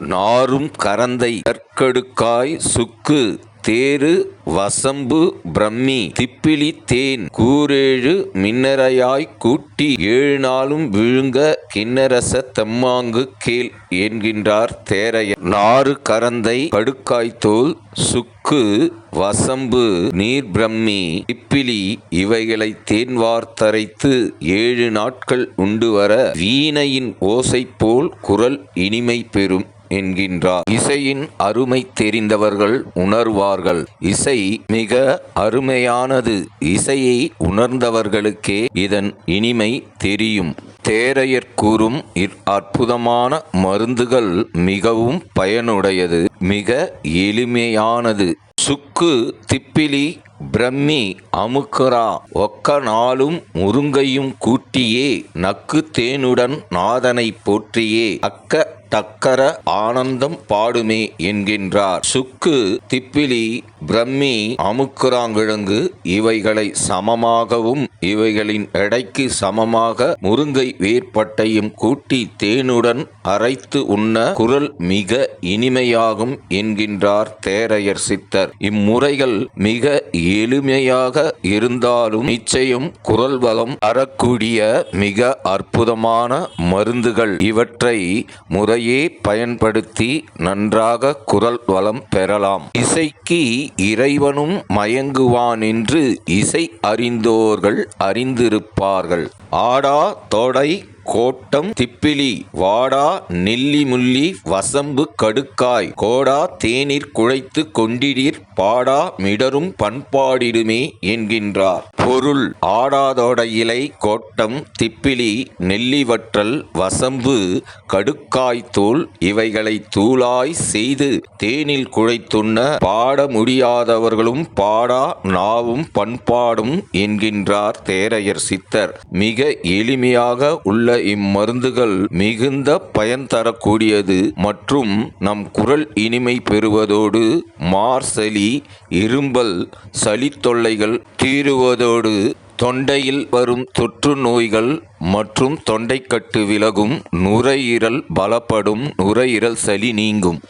நாரும் கரந்தை கற்கடுக்காய் சுக்கு தேரு வசம்பு பிரம்மி திப்பிலி தேன் கூரேழு மின்னரையாய் கூட்டி ஏழு நாளும் விழுங்க கிண்ணரச தெம்மாங்கு கேள் என்கின்றார் தேரையர். நாறு கரந்தை கடுக்காய்த்தோல் சுக்கு வசம்பு நீர் பிரம்மி திப்பிலி இவைகளை தேன் வார்த்தரைத்து ஏழு நாட்கள் உண்டு வர வீணையின் ஓசை போல் குரல் இனிமை பெறும். என்கின்றார் இசையின் அருமை தெரிந்தவர்கள் உணர்வார்கள். இசை மிக அருமையானது. இசையை உணர்ந்தவர்களுக்கே இதன் இனிமை தெரியும். தேரையர் கூறும் அற்புதமான மருந்துகள் மிகவும் பயனுடையது. மிக எளிமையானது. சுக்கு திப்பிலி பிரம்மி அமுக்கரா ஒக்க நாளும் முருங்கையும் கூட்டியே நக்கு தேனுடன் நாதனை போற்றியே அக்க தக்கர ஆனந்தம் பாடுமே என்கின்றார். சுக்கு திப்பிலி பிரம்மி அமுக்குராங்கிழங்கு இவைகளை சமமாகவும் இவைகளின் எடைக்கு சமமாக முருங்கை வேர்பட்டையும் கூட்டி தேனுடன் அரைத்து உண்ண குரல் மிக இனிமையாகும் என்கின்றார் தேரையர் சித்தர். இம்முறைகள் மிக எளிமையாக இருந்தாலும் நிச்சயம் குரல் வளம் தரக்கூடிய மிக அற்புதமான மருந்துகள். இவற்றை முறையே பயன்படுத்தி நன்றாக குரல் வளம் பெறலாம். இசைக்கு இறைவனும் மயங்குவான் என்று இசை அறிந்தோர்கள் அறிந்திருப்பார்கள். ஆடா தொடை கோட்டம் திப்பிலி வாடா நெல்லி முள்ளி வசம்பு கடுக்காய் கோடா தேநீர் குழைத்து கொண்டிடீர் பாடா மிடரும் பண்பாடிடுமே என்கின்றார். பொருள் ஆடாதோட இலை கோட்டம் திப்பிலி நெல்லிவற்றல் வசம்பு கடுக்காய்த்தூள் இவைகளை தூளாய் செய்து தேனில் குழைத்துண்ண பாட முடியாதவர்களும் பாடா நாவும் பண்பாடும் என்கின்றார் தேரையர் சித்தர். மிக எளிமையாக உள்ள இம்மருந்துகள் மிகுந்த பயன் தரக்கூடியது மற்றும் நம் குரல் இனிமை பெறுவதோடு மார்சலி இரும்பல் சளி தொல்லைகள் தீருவதோடு தொண்டையில் வரும் தொற்று நோய்கள் மற்றும் தொண்டைக்கட்டு விலகும் நுரையீரல் பலப்படும் நுரையீரல் சளி நீங்கும்.